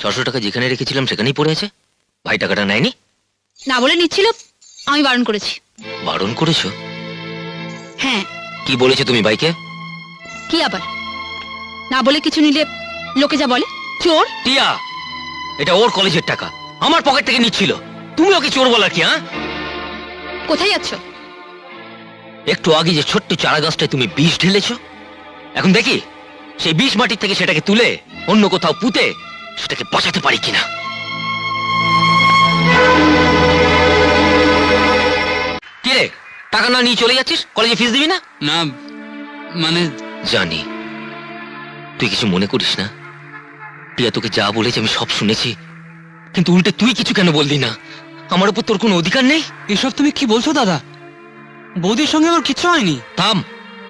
ছশো টাকা যেখানে রেখেছিলাম সেখানেই পড়ে আছে? ভাই টাকাটা নেয়নি? না বলে নিচ্ছিল আমি বারণ করেছি। বারণ করেছ? হ্যাঁ। কি বলেছ তুমি ভাইকে? কি আবার? না বলে কিছু নিলে লোকে যা বলে? চোর? টিয়া! এটা ওর কলেজের টাকা। আমার পকেট থেকে নিচ্ছিল। তুমি ওকে চোর বলার কি হ্যাঁ? কোথায় যাচ্ছ? একটু আগে যে ছোট্ট চারা গাছটায় তুমি বিষ ঢেলেছো এখন দেখি সেই বিষ মাটির থেকে সেটাকে তুলে অন্য কোথাও পুঁতে সেটাকে বাঁচাতে পারি কিনা? কি রে টাকা না নিয়ে চলে যাচ্ছিস? কলেজে ফিস দিবি না? না মানে জানি। তুই কিছু মনে করিস না। টিয়া তোকে যা বলেছে আমি সব শুনেছি। কিন্তু উল্টে তুই কিছু কেন বললি না? আমার উপর তোর কোনো অধিকার নেই? এসব তুমি কি বলছো দাদা? বৌদির সঙ্গে আমার কিচ্ছু হয়নি। থাম।